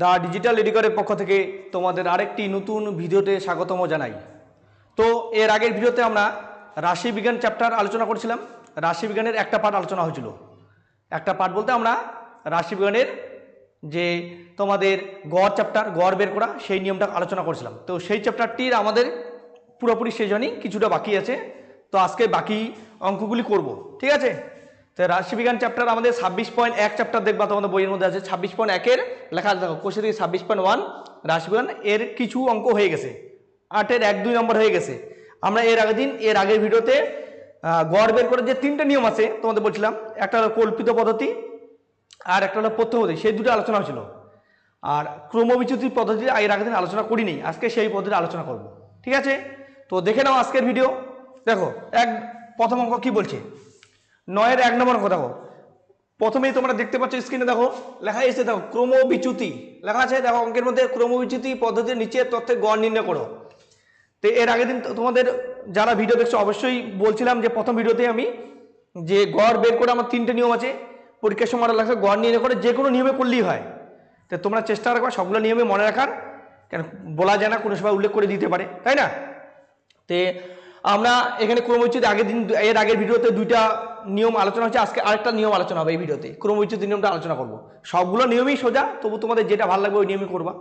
The digital এডিকরের পক্ষ থেকে তোমাদের আরেকটি নতুন ভিডিওতে স্বাগতম জানাই। তো এর আগের ভিডিওতে আমরা রাশিবিজ্ঞান চ্যাপ্টার আলোচনা করেছিলাম। রাশিবিজ্ঞানের একটা পার্ট আলোচনা হয়েছিল। একটা পার্ট বলতে আমরা রাশিবিজ্ঞানের যে তোমাদের গড় চ্যাপ্টার, গড় বের করা, সেই নিয়মটা আলোচনা করেছিলাম। তো সেই চ্যাপ্টারটির আমাদের পুরোপুরি হয়নি, কিছুটা বাকি আছে। তো আজকে বাকি অঙ্কগুলি করব, ঠিক আছে? রাশিবিজ্ঞান চ্যাপ্টার আমাদের ছাব্বিশ পয়েন্ট এক চ্যাপ্টার দেখবা, তোমাদের বইয়ের মধ্যে আছে ছাব্বিশ পয়েন্ট একের লেখা আছে। দেখো কোষে থেকে ছাব্বিশ পয়েন্ট ওয়ান রাশিবিজ্ঞান, এর কিছু অঙ্ক হয়ে গেছে। আটের এক দুই নম্বর হয়ে গেছে। আমরা এর আগের দিন, এর আগের ভিডিওতে গড় বের করে যে তিনটে নিয়ম আছে, তোমাদের বলছিলাম, একটা হলো কল্পিত পদ্ধতি আর একটা হলো প্রথম পদ্ধতি, সেই দুটো আলোচনা হয়েছিল। আর ক্রমবিচ্যুতি পদ্ধতি এর আগের দিন আলোচনা করিনি, আজকে সেই পদ্ধতি আলোচনা করব। ঠিক আছে? তো দেখে নাও আজকের ভিডিও দেখো, এক, প্রথম অঙ্ক কি বলছে? নয়ের এক নম্বর অঙ্ক দেখো প্রথমেই তোমরা দেখতে পাচ্ছ স্ক্রিনে দেখো, লেখা এসে দেখো, ক্রমবিচ্যুতি। লেখা আছে, দেখো, অঙ্কের মধ্যে ক্রমবিচ্যুতি পদ্ধতির নিচের তথ্যের গড় নির্ণয় করো। তো এর আগের দিন তোমাদের যারা ভিডিও দেখছ, অবশ্যই বলছিলাম যে প্রথম ভিডিওতে আমি যে গড় বের করে আমার তিনটে নিয়ম আছে, পরীক্ষার সময় লাগছে, গড় নির্ণয় করে যে কোনো নিয়মে করলেই হয়। তো তোমরা চেষ্টা রাখবা সবগুলো নিয়মে মনে রাখার, কেন বলা যায় না, কোনো সময় উল্লেখ করে দিতে পারে, তাই না? তে আমরা এখানে ক্রমবিচ্যুতি আগের দিন এর আগের ভিডিওতে দুইটা নিয়ম আলোচনা হচ্ছে আজকে আরেকটা নিয়ম আলোচনা হবে এই ভিডিওতে। ক্রমবিচ্যুতি নিয়মটা আলোচনা করব। সবগুলো নিয়মই সোজা, তবু তোমাদের যেটা ভালো লাগবে ওই নিয়মই করবা।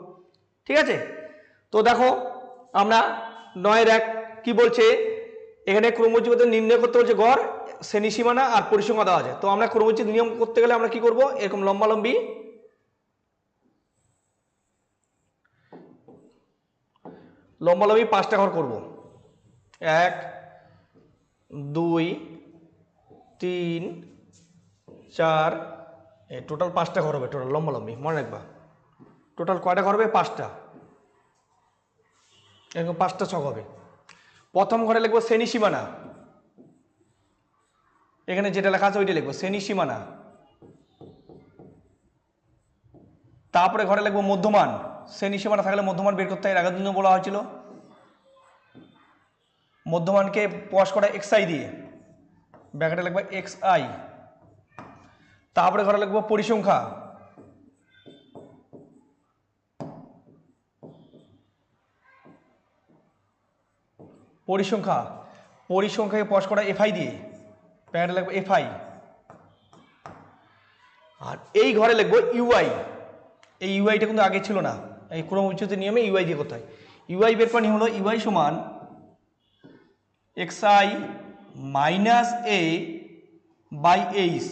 ঠিক আছে? তো দেখো, আমরা নয়ের এক কি বলছে? এখানে ক্রমবিচ্যুতি নির্ণয় করতে বলছে গড় শ্রেণি সীমানা আর পরিসংখ্যা দেওয়া আছে। তো আমরা ক্রমবিচ্যুতি নিয়ম করতে গেলে আমরা কি করব? এরকম লম্বালম্বি লম্বালম্বি পাঁচটা ঘর করব। এক, দুই, তিন, চার, এ টোটাল পাঁচটা ঘর হবে টোটাল লম্বালম্বি মনে রাখবা। টোটাল কয়টা ঘর হবে? পাঁচটা। এরকম পাঁচটা ছক হবে। প্রথম ঘরে লিখব শ্রেণি সীমানা। এখানে যেটা লেখা আছে ওইটা লিখব, শ্রেণি সীমানা। তারপরে ঘরে লিখব মধ্যমান। শ্রেণি সীমানা থাকলে মধ্যমান বের করতে হয় আগের দিনও বলা হয়েছিল। মধ্যমানকে পশ করা এক্স আই দিয়ে ব্যাকেটে লিখব এক্স আই তারপরে ঘরে লিখব পরিসংখ্যা। পরিসংখ্যা। পরিসংখ্যাকে পশ করা এফআই দিয়ে। ব্যাকেটে লিখব এফআই আর এই ঘরে লিখব ইউআই এই ইউআইটা কিন্তু আগে ছিল না। এই ক্রম উচ্চতে নিয়মে ইউআই দিয়ে করতে হয়। ইউআই বের করা হলো? ইউআই সমান X I minus A by H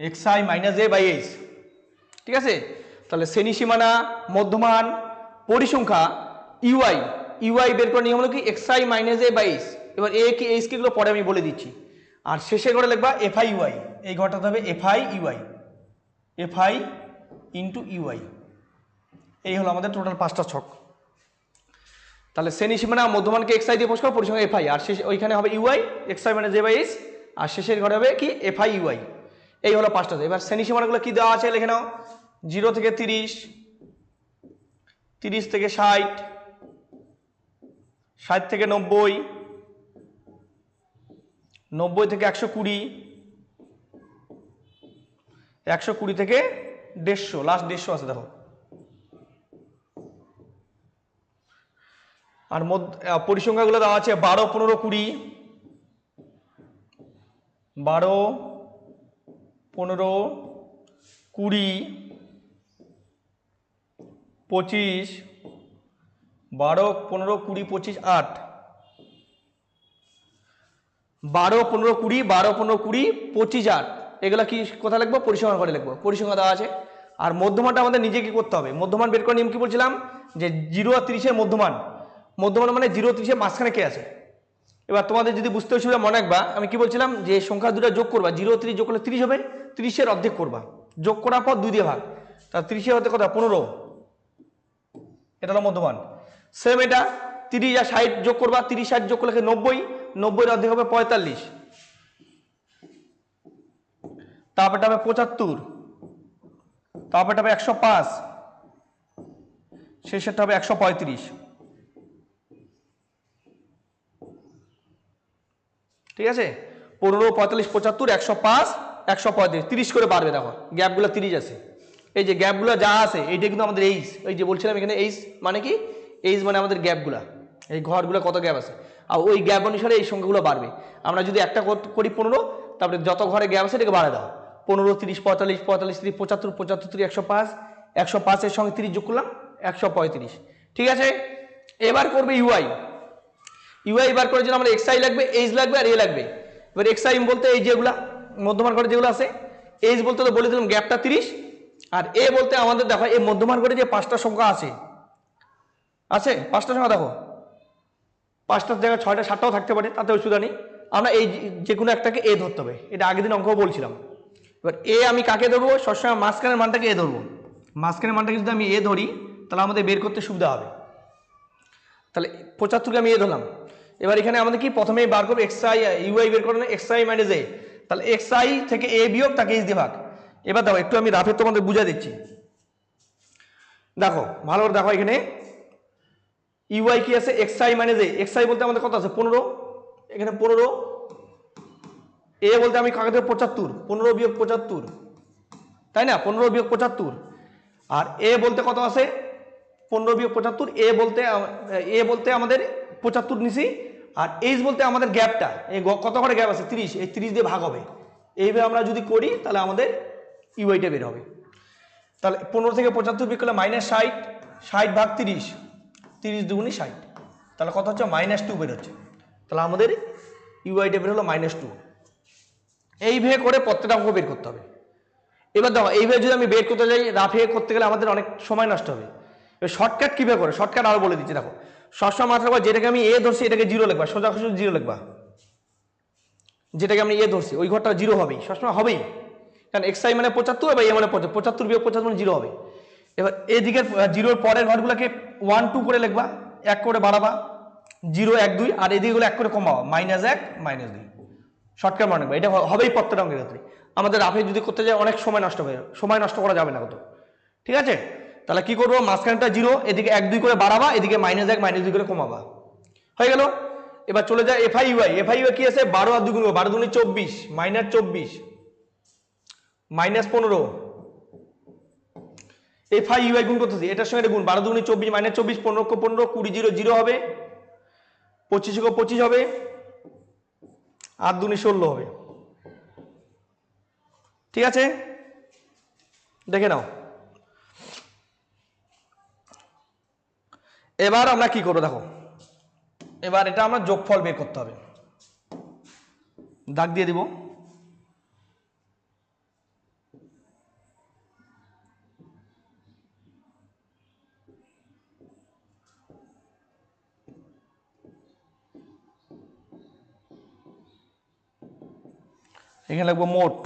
X I minus A by H ঠিক আছে? তাহলে শ্রেণি সীমানা মধ্যমান, পরিসংখ্যা ইউআই ইউআই বের করার নিয়ম হলো কি? X I minus A by H এবার এ কি এইচ কি গুলো পরে আমি বলে দিচ্ছি। আর শেষে ঘরে লিখবা এফআই ইউআই এই ঘরটাতে হবে F I U I F I into U I এই হলো আমাদের টোটাল পাঁচটা ছক। তাহলে শ্রেণি সীমানা মধ্যমানকে এক্স আই দিয়ে পোষ করো পরিসংখ্যা এফআই আর শেষ ওইখানে হবে ইউআই এক্স আই মানে জে আর শেষের ঘরে হবে কি এফআই ইউআই এই হলো পাঁচটা এবার শ্রেণি সীমানাগুলো কি দেওয়া আছে লিখে নাও। জিরো থেকে তিরিশ তিরিশ থেকে ষাট ষাট থেকে নব্বই নব্বই থেকে একশো কুড়ি একশো কুড়ি থেকে দেড়শো লাস্ট দেড়শো আছে দেখো। আর পরিসংখ্যাগুলো দেওয়া আছে বারো, পনেরো, কুড়ি। বারো, পনেরো, কুড়ি, পঁচিশ, বারো, পনেরো, কুড়ি, পঁচিশ, আট। বারো, পনেরো, কুড়ি, বারো, পনেরো, কুড়ি, পঁচিশ, আট। এগুলো কি কোথায় লিখব? পরিসংখ্যা করে লিখব। পরিসংখ্যা দেওয়া আছে। আর মধ্যমানটা আমাদের নিজে কি করতে হবে? মধ্যমান বের করে নিয়ম কি বলছিলাম? যে জিরো আর তিরিশের মধ্যমান। মধ্যমান মানে জিরো তিরিশের মাঝখানে কে আছে? এবার তোমাদের যদি বুঝতে অসুবিধা মনে রাখবা, আমি কি বলছিলাম যে সংখ্যা দুটো যোগ করবা, জিরো ত্রিশ যোগ করলে তিরিশ হবে, তিরিশের অর্ধেক করবা। যোগ করার পর দুই দিয়ে ভাগ। তা তিরিশের অর্ধেক কথা পনেরো। এটা হলো মধ্যমান। সেম এটা, তিরিশ আর ষাট যোগ করবা, তিরিশ ষাট যোগ করলে নব্বই? নব্বইয়ের অর্ধেক হবে পঁয়তাল্লিশ। তারপরটা হবে পঁচাত্তর। তারপরটা হবে একশো পাঁচ। শেষেরটা হবে একশো পঁয়ত্রিশ। ঠিক আছে? পনেরো, পঁয়তাল্লিশ, পঁচাত্তর, একশো পাঁচ, একশো পঁয়ত্রিশ। তিরিশ করে বাড়বে দেখো, গ্যাপগুলো তিরিশ আছে। এই যে গ্যাপগুলো যা আছে, এইটা কিন্তু আমাদের এইস ওই যে বলছিলাম এখানে এইস মানে কি? এইস মানে আমাদের গ্যাপগুলা। এই ঘরগুলো কত গ্যাপ আছে? আর ওই গ্যাপ অনুসারে এই সংখ্যাগুলো বাড়বে। আমরা যদি একটা করি পনেরো, তারপরে যত ঘরে গ্যাপ আছে এটাকে বাড়ে দাও। পনেরো, তিরিশ, পঁয়তাল্লিশ পঁয়তাল্লিশ, তিরিশ, পঁচাত্তর পঁচাত্তর, তিরিশ, একশো পাঁচ, একশো পাঁচের সঙ্গে তিরিশ যোগ করলাম, একশো পঁয়ত্রিশ। ঠিক আছে? এবার করবে ইউআই। ইউআই বার করার জন্য আমাদের এক্সআই লাগবে এইচ লাগবে আর এ লাগবে। এবার এক্সআই বলতে এই যেগুলা, মধ্যমান করে যেগুলো আছে এইচ বলতে তো বলে দিলাম গ্যাপটা তিরিশ, আর এ বলতে আমাদের দেখো, এই মধ্যমান করে যে পাঁচটা সংখ্যা আছে আছে? পাঁচটা সংখ্যা দেখো। পাঁচটার জায়গায় ছয়টা, সাতটাও থাকতে পারে তাতে অসুবিধা নেই। আমরা এই যে- যে কোনো একটাকে এ ধরতে হবে। এটা আগের দিন অঙ্ক বলছিলাম। এবার এ আমি কাকে ধরবো? সবসময় মাঝখানের মানটাকে এ ধরবো। মাঝখানের মানটাকে যদি আমি এ ধরি, তাহলে আমাদের বের করতে সুবিধা হবে। তাহলে পঁচাত্তরকে আমি এ ধরলাম। এবার এখানে আমাদের কি? প্রথমেই বার করব এক্স আই ইউআই বের করব এক্স আই মাইনাস এ তাহলে এক্স আই থেকে এ বিয়োগ তাকে এইচ দিয়ে ভাগ। এবার দেখো, একটু আমি রাফে তোমাদের বুঝা দিচ্ছি। দেখো, ভালো করে দেখো এখানে। ইউআই কি আছে? X I minus A X I বলতে আমাদের কত আছে? পনেরো। এখানে পনেরো। এ বলতে আমি কাকে দেবো? পঁচাত্তর। পনেরো বিয়োগ পঁচাত্তর। তাই না? পনেরো বিয়োগ পঁচাত্তর। আর এ বলতে কত আছে? পনেরো বিয়োগ পঁচাত্তর। এ বলতে এ বলতে আমাদের পঁচাত্তর নিছি, আর এইচ বলতে আমাদের গ্যাপটা, এই কত করে গ্যাপ আছে? তিরিশ, এই তিরিশ দিয়ে ভাগ হবে। এইভাবে আমরা যদি করি, তাহলে আমাদের ইউআইটা বের হবে। তাহলে পনেরো থেকে পঁচাত্তর বিয়োগ করলে মাইনাস ষাট ষাট ভাগ তিরিশ তিরিশ দুগুনি ষাট। তাহলে কথা হচ্ছে? মাইনাস টু বের হচ্ছে। তাহলে আমাদের ইউআইটা বের হলো মাইনাস টু এইভাবে করে প্রত্যেকটা অঙ্ক বের করতে হবে। এবার দেখো, এইভাবে যদি আমি বের করতে যাই রাফে করতে গেলে আমাদের অনেক সময় নষ্ট হবে। শর্টকাট কীভাবে করে? শর্টকাট আরও বলে দিচ্ছি, দেখো। সবসময় মাথায় রাখবা যেটাকে আমি এ ধরছি, এটাকে জিরো লিখবা। সোজা সোজা জিরো লিখবা। যেটাকে আমি এ ধরছি, ওই ঘরটা জিরো হবেই। সবসময় হবেই। কারণ এক্স আই মানে পঁচাত্তর এবার এ মানে পঁচাত্তর। পঁচাত্তর বিয়োগ পঁচাত্তর মানে জিরো হবে। এবার এদিকের জিরোর পরের ঘরগুলোকে ওয়ান টু করে লিখবা। এক করে বাড়াবা। জিরো এক, দুই। আর এদিকেগুলো এক করে কমাবা মাইনাস এক মাইনাস দুই। শর্টকাট মনে রাখবা। এটা হবেই প্রত্যেকটা অঙ্কের ক্ষেত্রে। আমাদের রাফে যদি করতে যায় অনেক সময় নষ্ট হবে। সময় নষ্ট করা যাবে না কত। ঠিক আছে? তাহলে কি করব? মাঝখানটা জিরো, এদিকে এক, দুই করে বাড়াবা, এদিকে মাইনাস এক মাইনাস দুই করে কমাবা। হয়ে গেল? এবার চলে যায় এফআই ইউআই এফআই ইউআই কি আছে? বারো আর দুগুণ বারো দুগুণে চব্বিশ মাইনাস চব্বিশ মাইনাস পনেরো। এফআই ইউআই গুণ করতেছি, এটার সঙ্গে গুণ, বারো দুগুণে চব্বিশ মাইনাস চব্বিশ, পনেরো পনেরো, কুড়ি জিরো জিরো হবে, পঁচিশ পঁচিশ হবে, আট দুনি ষোলো হবে। ঠিক আছে? দেখে নাও। এবার আমরা কি করব দেখো। এবার এটা আমরা যোগফল বের করতে হবে। দাগ দিয়ে দিব। এখানে লিখব মোট।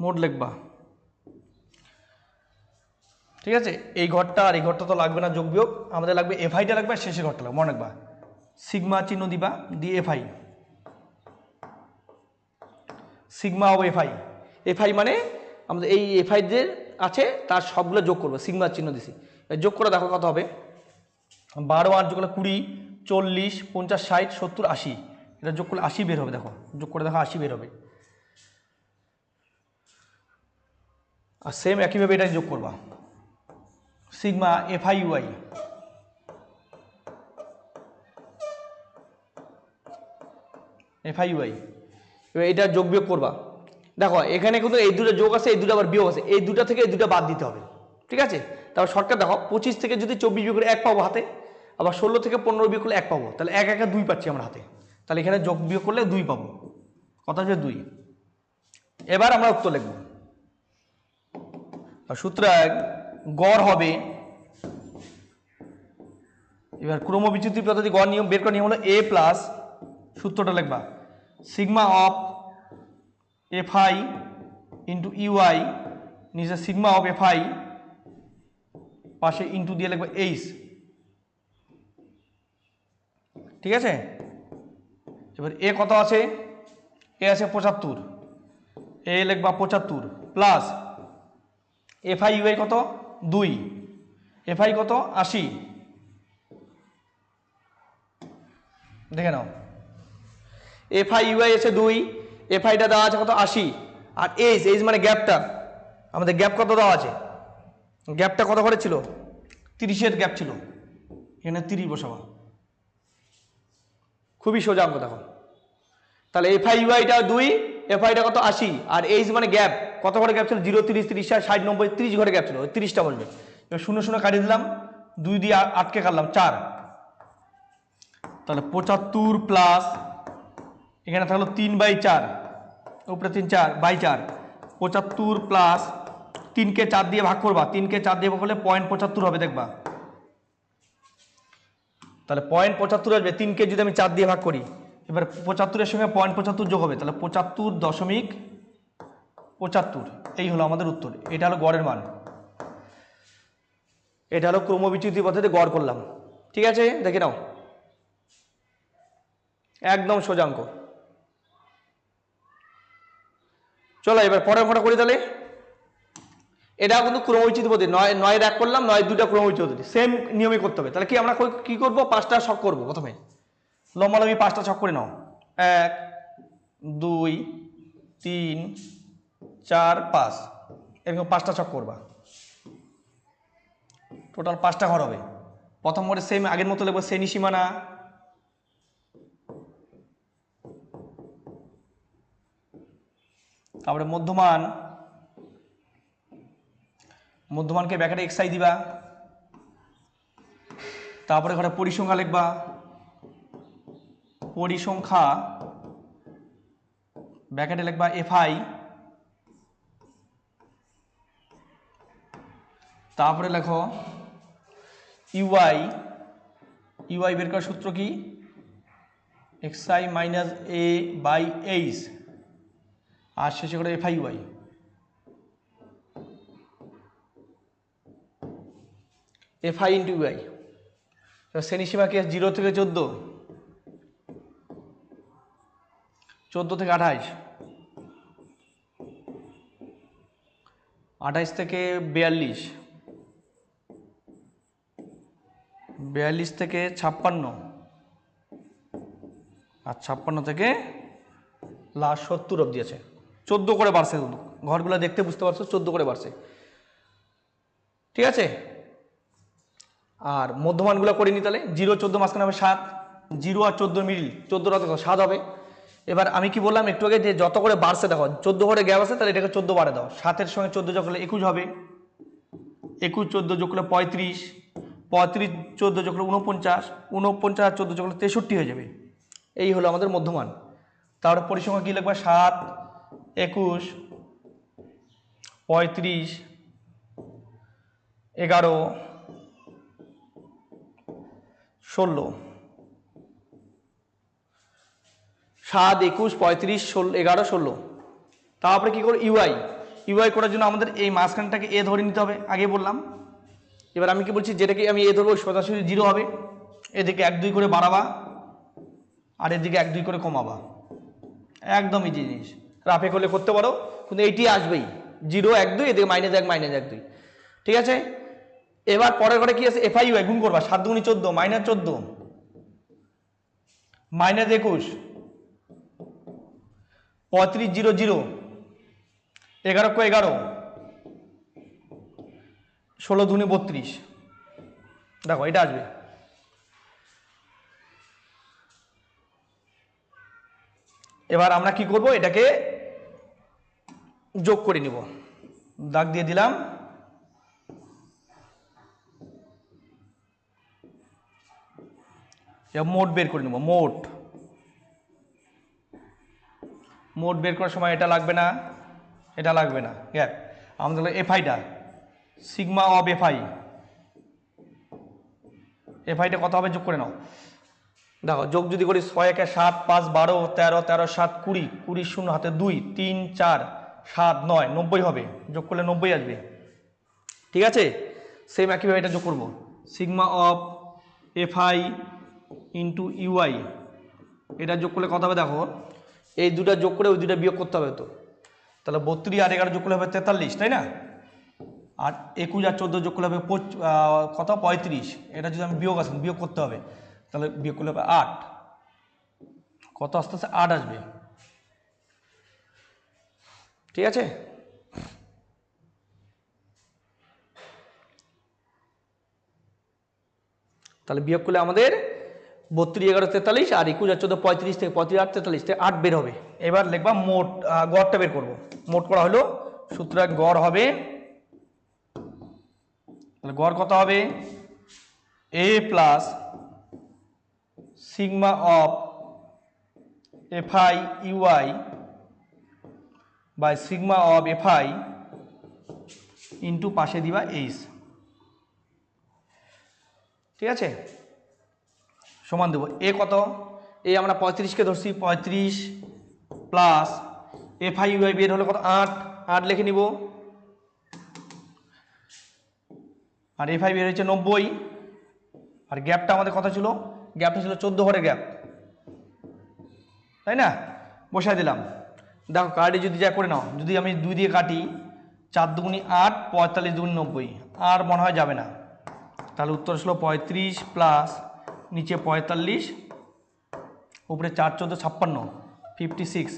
মোট লিখবা। ঠিক আছে? এই ঘরটা আর এই ঘরটা তো লাগবে না যোগ বিয়োগ। আমাদের লাগবে এফআইটা লাগবে আর শেষের ঘরটা লাগবে। মনে রাখবা। সিগমা চিহ্ন দিবা, দিয়ে F I sigma of F I F I মানে আমাদের এই এফআই যে আছে, তার সবগুলো যোগ করব। সিগমা চিহ্ন দিছি। যোগ করে দেখো কত হবে। বারো আর যোগ করলে কুড়ি, চল্লিশ, পঞ্চাশ, ষাট, সত্তর, আশি। এটা যোগ করলে আশি বের হবে, দেখো। যোগ করে দেখো আশি বের হবে। আর সেম একইভাবে এটা যোগ করবা। Sigma F I U I F I U I এবার এটা যোগ বিয়োগ করবা। দেখো, এখানে কিন্তু এই দুটো যোগ আছে, এই দুটো আবার বিয়োগ আছে। এই দুটো থেকে এই দুটো বাদ দিতে হবে। ঠিক আছে? তারপর শর্টকাট দেখো, পঁচিশ থেকে যদি চব্বিশ বিয়োগ করে এক পাবো হাতে, আবার ষোলো থেকে পনেরো বিয়োগ করলে এক পাবো। তাহলে এক, একা দুই পাচ্ছি আমরা হাতে। তাহলে এখানে যোগ বিয়োগ করলে দুই পাবো। কথা হচ্ছে দুই। এবার আমরা উত্তর লিখব। সুতরাং গড় হবে। এবার ক্রমবিচ্যুতি পদ্ধতি গড় নিয়ম বের করার নিয়ম হলো এ প্লাস সূত্রটা লিখবা। Sigma of F I into U I নিচে সিগমা অফ এফ আই পাশে ইন্টু দিয়ে লিখবা এইচ ঠিক আছে? এবার এ কত আছে? এ আছে পঁচাত্তর। এ লিখবা পঁচাত্তর প্লাস এফ আই ইউআই কত? দুই। এফ আই কত? আশি। দেখে নাও। এফ আই ইউআই এসে দুই এফ আইটা দেওয়া আছে কত? আশি। আর এইচ এইচ মানে গ্যাপটা। আমাদের গ্যাপ কত দেওয়া আছে? গ্যাপটা কত করে ছিল? তিরিশের গ্যাপ ছিল। এখানে তিরিশ বসাবা। খুবই সোজা অঙ্ক দেখো। তাহলে এফ আই ইউআইটা দুই এফ আইটা কত? আশি। আর এইচ মানে গ্যাপ। কত ঘরে গ্যাপ ছিল? জিরো, তিরিশ তিরিশ ষাট, নব্বই, তিরিশ ঘরে গ্যাপ ছিল। ওই তিরিশটা বলবে। এবার শূন্য শূন্য কাটিয়ে দিলাম। দুই দিয়ে আটকে কাটলাম, চার। তাহলে পঁচাত্তর প্লাস এখানে থাকল তিন বাই চার। উপরে তিন, চার, বাই চার। পঁচাত্তর প্লাস তিনকে চার দিয়ে ভাগ করবা। তিনকে চার দিয়ে ভাগ করলে পয়েন্ট পঁচাত্তর হবে, দেখবা। তাহলে পয়েন্ট পঁচাত্তর আসবে। তিনকে যদি আমি চার দিয়ে ভাগ করি, এবার পঁচাত্তরের সঙ্গে পয়েন্ট পঁচাত্তর যোগ হবে। তাহলে পঁচাত্তর দশমিক পঁচাত্তর। এই হলো আমাদের উত্তর। এটা হলো গড়ের মান। এটা হলো ক্রমবিচ্যুতি পদ্ধতিতে গড় করলাম। ঠিক আছে? দেখে নাও। একদম সোজাঙ্ক চলো এবার পরের ঘটা করি তাহলে। এটা কিন্তু ক্রমবিচ্যুতি পদ্ধতি। নয়, নয়ের এক করলাম, নয় দুটা ক্রমবিচ্যুতি পদ্ধতি। সেম নিয়মে করতে হবে। তাহলে কি আমরা কি করব? পাঁচটা শখ করব প্রথমে। লম্বালম্বি পাঁচটা ছক করে নাও। এক, দুই, তিন চার, পাঁচ। এরকম পাঁচটা ছক করবা। টোটাল পাঁচটা ঘর হবে। প্রথম ঘরে সেম আগের মতো লিখব শ্রেণি সীমানা। তারপরে মধ্যমান। মধ্যমানকে ব্যাকেটে এক্সাই দিবা। তারপরে ঘরে পরিসংখ্যা লিখবা। পরিসংখ্যা ব্যাকেটে লিখবা এফআই তারপরে লেখো ইউআই ইউআই বের করার সূত্র কি? X I minus A by H আর শেষে করে F I U I F I into U I শ্রেণি সীমা কি? আছে জিরো থেকে চোদ্দ। চোদ্দ থেকে আঠাইশ আঠাইশ থেকে বিয়াল্লিশ। বিয়াল্লিশ থেকে ছাপ্পান্ন। আর ছাপ্পান্ন থেকে লাস্ট সত্তর অব্দি আছে। চোদ্দ করে বাড়ছে ঘরগুলো দেখতে বুঝতে পারছ, চোদ্দ করে বাড়ছে। ঠিক আছে? আর মধ্যমানগুলো করে নি তাহলে, জিরো চোদ্দ মাঝখানে হবে সাত, জিরো আর চোদ্দ মিডিল চোদ্দোটা কত? সাত হবে। এবার আমি কি বললাম একটু আগে যে যত করে বাড়ছে দেখো, চোদ্দ করে গ্যাপ আছে তাহলে এটাকে চোদ্দ বাড়ে দাও। সাতের সঙ্গে চোদ্দ যোগ একুশ হবে। একুশ চোদ্দ যোগ করলে পঁয়ত্রিশ। পঁয়ত্রিশ, চোদ্দ যোগ উনপঞ্চাশ উনপঞ্চাশ চোদ্দ যোগ তেষট্টি হয়ে যাবে। এই হলো আমাদের মধ্যমান। তারপরে পরিসংখ্যা কী লিখবা? সাত, একুশ, পঁয়ত্রিশ, এগারো, ষোলো। সাত, একুশ, পঁয়ত্রিশ, ষোলো, এগারো, ষোলো। তারপরে কী করো ইউআই। ইউআই করার জন্য আমাদের এই মাঝখানটাকে এ ধরে নিতে হবে। আগে বললাম এবার আমি কি বলছি, যেটাকে আমি এ ধরবো সোজাসুজি জিরো হবে। এদিকে এক দুই করে বাড়াবা, আর এদিকে এক দুই করে কমাবা। একদমই জিনিস। রাফে করলে করতে পারো, কিন্তু এইটি আসবেই। জিরো এক দুই, এদিকে মাইনাস এক মাইনাস এক দুই। ঠিক আছে? এবার পরের ঘরে কি আছে? এফআই ইউআই গুণ করবা, সাত দুগুনি চোদ্দ মাইনাস চোদ্দ। মাইনাস একুশ। পঁয়ত্রিশ জিরো জিরো। এগারো কো এগারো। ষোলো দুনি বত্রিশ। দেখো, এটা আসবে। এবার আমরা কি করব? এটাকে যোগ করে নিব। দাগ দিয়ে দিলাম। মোট বের করে নেব, মোট। মোট বের করার সময় এটা লাগবে না, এটা লাগবে না। গ্যাপ আমাদের এফআইটা। সিগমা অফ এফআই এফআইটা কত হবে? যোগ করে নাও। দেখো, যোগ যদি করি ছয়, একে সাত, পাঁচ, বারো, তেরো তেরো, সাত, কুড়ি। কুড়ি শূন্য, হাতে দুই, তিন, চার, সাত, নয়, নব্বই হবে। যোগ করলে নব্বই আসবে। ঠিক আছে? সেম একইভাবে এটা যোগ করব। Sigma of F I into U I এটা যোগ করলে কত হবে দেখো? এই দুটা যোগ করে ওই দুটা বিয়োগ করতে হবে তো। তাহলে বত্রিশ আর এগারো যোগ করলে হবে তেতাল্লিশ, তাই না? আর একুশ আর চোদ্দ যোগ করলে হবে কত? পঁয়ত্রিশ। এটা যদি আমি বিয়োগ আসেন বিয়োগ করতে হবে, তাহলে বিয়োগ করলে হবে আট। কত আস্তে আস্তে আট আসবে। ঠিক আছে? তাহলে বিয়োগ করলে আমাদের বত্রিশ, এগারো, তেতাল্লিশ আর একুশ আর চোদ্দ, পঁয়ত্রিশ থেকে পঁয়ত্রিশ, আট, তেতাল্লিশ থেকে আট বের হবে। এবার লিখবা মোট গড়টা বের করব। মোট করা হলো সুতরাং গড় হবে তাহলে গড় কত হবে? A plus sigma of F I U I by sigma of F I into পাশে দিবা এইচ ঠিক আছে? সমান দেবো। এ কত? এ আমরা পঁয়ত্রিশকে ধরছি, পঁয়ত্রিশ প্লাস এফ আই ইউআই বের হলে কত? আট। আট লিখে নিব। আর এফ আই বের হয়েছে নব্বই। আর গ্যাপটা আমাদের কথা ছিল? গ্যাপটা ছিল চোদ্দ ঘরের গ্যাপ তাই না? বসাই দিলাম। দেখো কার্ডে যদি যা করে নাও, যদি আমি দুই দিয়ে কাটি, চার দুগুনি আট, পঁয়তাল্লিশ দুগুনি নব্বই, আর মনে হয় যাবে না। তাহলে উত্তর ছিল পঁয়ত্রিশ প্লাস নিচে পঁয়তাল্লিশ, উপরে চার চোদ্দ ছাপ্পান্ন ফিফটি সিক্স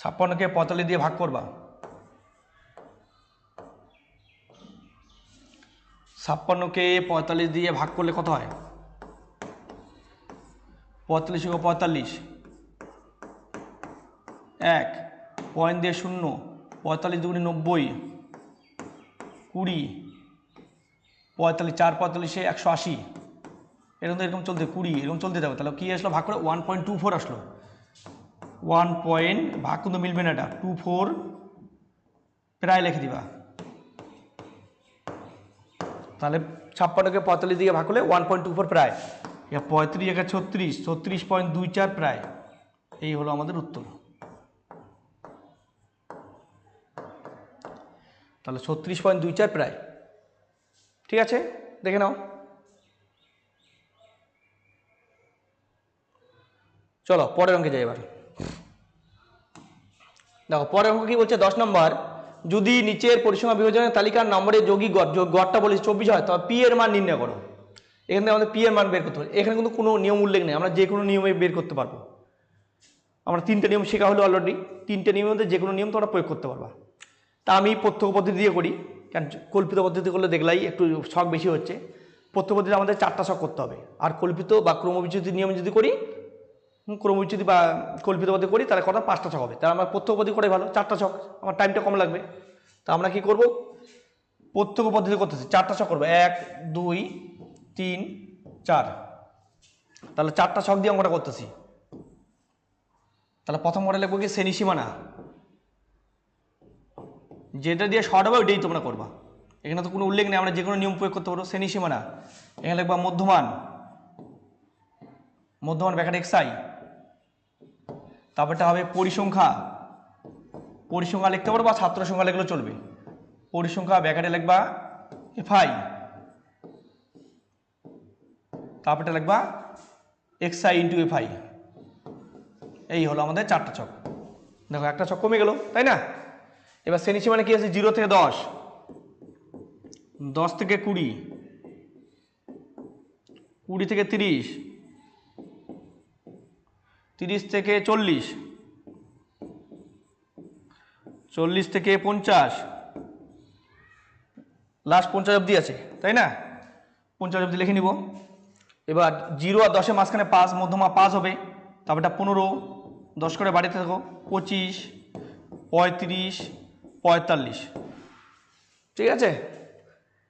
ছাপ্পান্নকে পঁয়তাল্লিশ দিয়ে ভাগ করবা। ছাপ্পান্নকে পঁয়তাল্লিশ দিয়ে ভাগ করলে কত হয়? পঁয়তাল্লিশ পঁয়তাল্লিশ। এক, পয়েন্ট দিয়ে শূন্য, পঁয়তাল্লিশ দুগুণে নব্বই, কুড়ি। পঁয়তাল্লিশ, চার পঁয়তাল্লিশে একশো আশি। এরকম এরকম চলতে, কুড়ি, এরকম চলতে যাবে। তাহলে কী আসলো? ভাগ করে ওয়ান পয়েন্ট টু ফোর আসলো। ওয়ান পয়েন্ট, ভাগ কিন্তু মিলবে না এটা। টু ফোর, প্রায় লিখে দিবা। তাহলে ছাপ্পান্নকে পঁয়তাল্লিশ দিকে ভাগ করলে ওয়ান পয়েন্ট টু ফোর প্রায়। পঁয়ত্রিশ একে ছত্রিশ ছত্রিশ পয়েন্ট দুই চার প্রায়। এই হলো আমাদের উত্তর। তাহলে ছত্রিশ পয়েন্ট দুই চার প্রায়। ঠিক আছে? দেখে নাও। চলো, পরের অঙ্কে যাই এবার। দেখো, পরের অঙ্ক কি বলছে? দশ নম্বর। যদি নিচের পরিসীমা বিভাজনের তালিকার নম্বরে যোগী গড় গড়টা বলেছে চব্বিশ হয় তবে পি এর মান নির্ণয় করো। এখান আমাদের পি এর মান বের করতে হবে। এখানে কিন্তু কোনো নিয়ম উল্লেখ নেই। আমরা যে কোনো নিয়মে বের করতে পারব। আমরা তিনটে নিয়ম শেখা হলো অলরেডি তিনটে নিয়মের মধ্যে যে কোনো নিয়ম তোমরা প্রয়োগ করতে পারবা। তা আমি প্রত্যক্ষ পদ্ধতি দিয়ে করি। কারণ কল্পিত পদ্ধতি করলে দেখলাই একটু শখ বেশি হচ্ছে। প্রত্যক্ষ পদ্ধতি আমাদের চারটা শখ করতে হবে। আর কল্পিত বা ক্রমবিচ্যুতি নিয়মে যদি করি ক্রমবিচ্যুতি বা কল্পিত পদ্ধতি করি, তাহলে কথা পাঁচটা ছক হবে। তাহলে আমরা প্রত্যক্ষ পদ্ধতি করে ভালো? চারটা ছক। আমার টাইমটা কম লাগবে। তা আমরা কি করব? প্রত্যক্ষ পদ্ধতি করতেছি। চারটা ছক করব। এক, দুই, তিন, চার। তাহলে চারটা ছক দিয়ে আমরা করতেছি। তাহলে প্রথম মডেল লিখব কি? শ্রেণি সীমানা। যেটা দিয়ে শর্ট হবে, ওইটাই তোমরা করবা। এখানে তো কোনো উল্লেখ নেই, আমরা যে কোনো নিয়ম প্রয়োগ করতে পারব। শ্রেণি সীমানা। এখানে লিখবা মধ্যমান। মধ্যমান ব্যাখ্যাটা এক্সাই তারপরটা হবে পরিসংখ্যা। পরিসংখ্যা লিখতে পারো বা ছাত্র সংখ্যা লিখলেও চলবে। পরিসংখ্যা ব্যাখ্যাটা লিখবা এফআই তারপরটা লিখবা এক্সআই ইন্টু এফআই এই হলো আমাদের চারটা ছক। দেখো, একটা ছক কমে গেল, তাই না? এবার শ্রেণি সীমানা কি আছে? জিরো থেকে দশ। দশ থেকে কুড়ি। কুড়ি থেকে তিরিশ। তিরিশ থেকে চল্লিশ। চল্লিশ থেকে পঞ্চাশ। লাস্ট পঞ্চাশ অবধি আছে, তাই না? পঞ্চাশ অবধি লিখে নিব। এবার জিরো আর দশের মাঝখানে পাঁচ, মধ্যমা পাঁচ হবে। তারপরটা পনেরো, দশ করে বাড়িতে থাকো, পঁচিশ, পঁয়ত্রিশ, পঁয়তাল্লিশ। ঠিক আছে?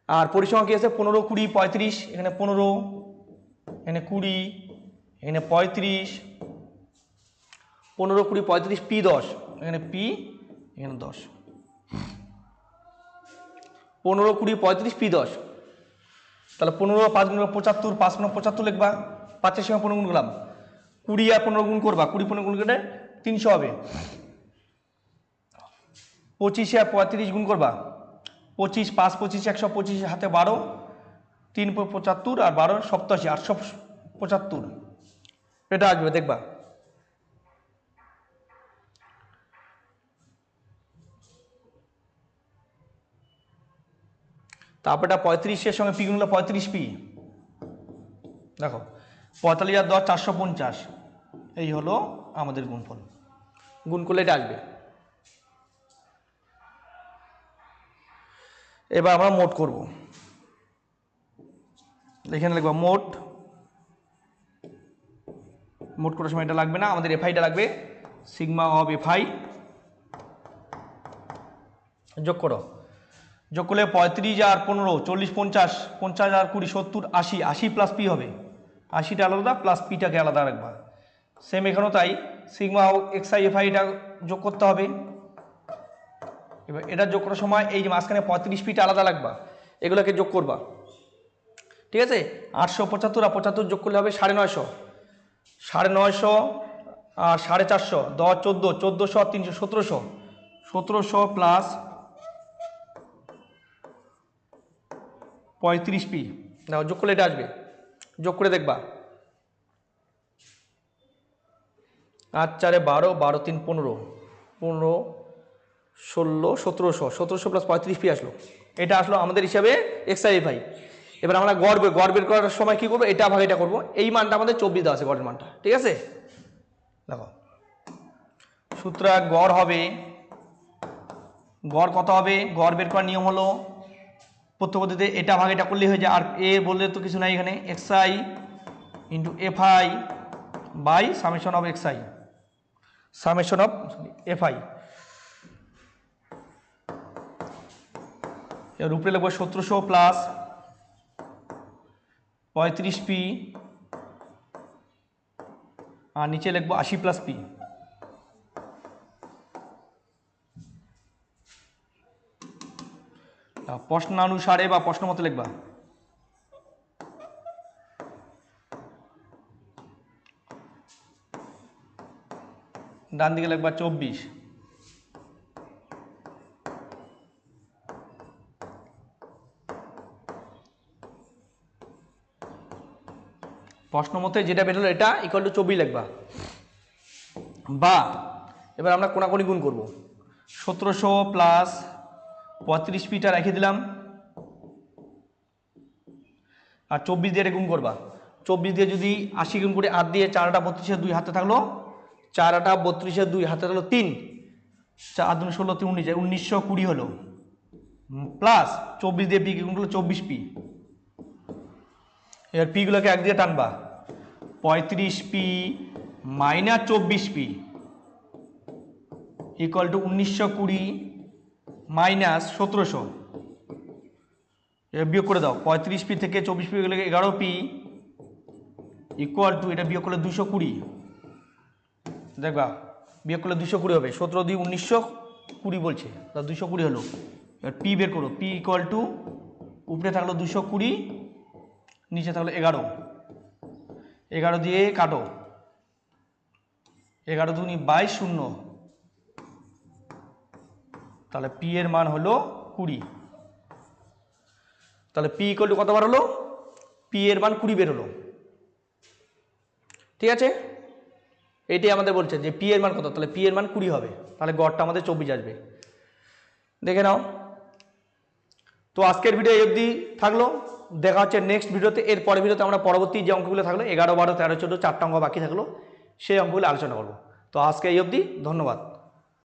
আর পরিসীমা কি আছে? পনেরো, কুড়ি, পঁয়ত্রিশ, এখানে পনেরো, এখানে কুড়ি, এখানে পঁয়ত্রিশ পনেরো কুড়ি পঁয়ত্রিশ, পি দশ। এখানে পি, এখানে দশ। পনেরো কুড়ি পঁয়ত্রিশ, পি দশ। তাহলে পনেরো, পাঁচ গুণ পঁচাত্তর, পাঁচ গুণ পঁচাত্তর লিখবা, পাঁচের সময় পনেরো গুণ করলাম। কুড়ি আর পনেরো গুণ করবা, কুড়ি পনেরো গুণ করলে তিনশো হবে। পঁচিশে আর পঁয়ত্রিশ গুণ করবা। পঁচিশ, পাঁচ, পঁচিশ, একশো পঁচিশ, হাতে বারো। তিন পঁচাত্তর আর বারো, সপ্তাশি, আটশো পঁচাত্তর। এটা আসবে, দেখবা। তারপরটা পঁয়ত্রিশের সঙ্গে পি গুণলে পঁয়ত্রিশ পি দেখো পঁয়তাল্লিশ আর দশ চারশো পঞ্চাশ। এই হলো আমাদের গুণফল। গুণ করলে এটা আসবে। এবার আমরা মোট করব। এখানে লিখব মোট মোট করার সময় এটা লাগবে না আমাদের এফআইটা লাগবে সিগমা অফ এফআই যোগ করো। যোগ করলে পঁয়ত্রিশ আর পনেরো, চল্লিশ পঞ্চাশ পঞ্চাশ আর কুড়ি, সত্তর, আশি আশি প্লাস পি হবে। আশিটা আলাদা প্লাস পিটাকে আলাদা রাখবা। সেম এখানেও তাই সিগমা এক্স আই এফ আইটা যোগ করতে হবে। এবার এটা যোগ করার সময় এই যে মাঝখানে পঁয়ত্রিশ পিটা আলাদা রাখবা, এগুলোকে যোগ করবা। ঠিক আছে? আটশো পঁচাত্তর আর পঁচাত্তর যোগ করলে হবে সাড়ে নয়শো। সাড়ে নয়শো আর সাড়ে চারশো, দশ, চোদ্দ, চোদ্দোশো আর তিনশো, সতেরোশো। সতেরোশো প্লাস পঁয়ত্রিশ পি। দেখো যোগ করলে এটা আসবে। যোগ করে দেখবা। আট, চারে বারো বারো, তিন, পনেরো। পনেরো, ষোলো, সতেরোশো। সতেরোশো প্লাস পঁয়ত্রিশ পি আসলো। এটা আসলো আমাদের হিসাবে এক্সাই ভাই এবার আমরা গড় গড় বের করার সময় কী করব? এটা ভাগ, এটা করব। এই মানটা আমাদের চব্বিশ দেওয়া আছে গড়ের মানটা। ঠিক আছে? দেখো। সুতরাং গড় হবে, গড় কত হবে? গড় বের করার নিয়ম হলো পদ্ধতিতে এটা ভাগ এটা করলেই হয়ে যায়। আর এ বললে তো কিছু নাই এখানে। X I into F I by summation of X I summation of F I এর উপরে লিখব সতেরোশো প্লাস পঁয়ত্রিশ পি আর নিচে লিখব আশি প্লাস পি প্রশ্নানুসারে বা প্রশ্ন মতো লিখবা। ডান দিকে লিখবা চব্বিশ। প্রশ্ন মতে যেটা বেরোলো এটা ইকুয়াল টু চব্বিশ লিখবা। বা, এবার আমরা কোনাকুনি গুণ করব। সতেরোশো প্লাস পঁয়ত্রিশ পিটা রেখে দিলাম। আর চব্বিশ দিয়ে গুণ করবা। চব্বিশ দিয়ে যদি আশি গুণ করে আট দিয়ে চারটা বত্রিশের দুই হাতে থাকল চারটা বত্রিশের দুই হাতে থাকল তিন। চার দুই ষোলো, তিন উনিশ উনিশশো কুড়ি হলো। প্লাস চব্বিশ দিয়ে পি গুণ করল চব্বিশ পি। এবার পিগুলোকে এক দিয়ে টানবা। পঁয়ত্রিশ পি মাইনাস চব্বিশ পি। ইকুয়াল টু উনিশশো কুড়ি মাইনাস সতেরোশো। এটা বিয়োগ করে দাও, পঁয়ত্রিশ পি থেকে চব্বিশ পি গেলে এগারো পি ইকুয়াল টু এটা বিয়োগ করলে দুশো কুড়ি। দেখবা, বিয়োগ করলে দুশো কুড়ি হবে, সতেরো দুই উনিশশো কুড়ি বলছে, তা দুশো কুড়ি হলো। এবার পি বের করো, পি ইকুয়াল টু উপরে থাকল দুশো কুড়ি, নিচে থাকল এগারো। এগারো দিয়ে কাটো। এগারো দুনি বাইশ শূন্য। তাহলে পি এর মান হলো কুড়ি। তাহলে পি ইকুয়াল টু কতবার হলো? পি এর মান কুড়ি বের হলো। ঠিক আছে? এটাই আমাদের বলছে যে পি এর মান কত? তাহলে পি এর মান কুড়ি হবে। তাহলে গড়টা আমাদের চব্বিশ আসবে। দেখে নাও। তো আজকের ভিডিও এই অবধি থাকল। দেখা হচ্ছে নেক্সট ভিডিওতে এর পরের ভিডিওতে আমরা পরবর্তী যে অঙ্কগুলো থাকল, এগারো, বারো, তেরো, চোদ্দ, চারটা অঙ্ক বাকি থাকল, সেই অঙ্কগুলো আলোচনা করব। তো আজকে এই অবধি ধন্যবাদ।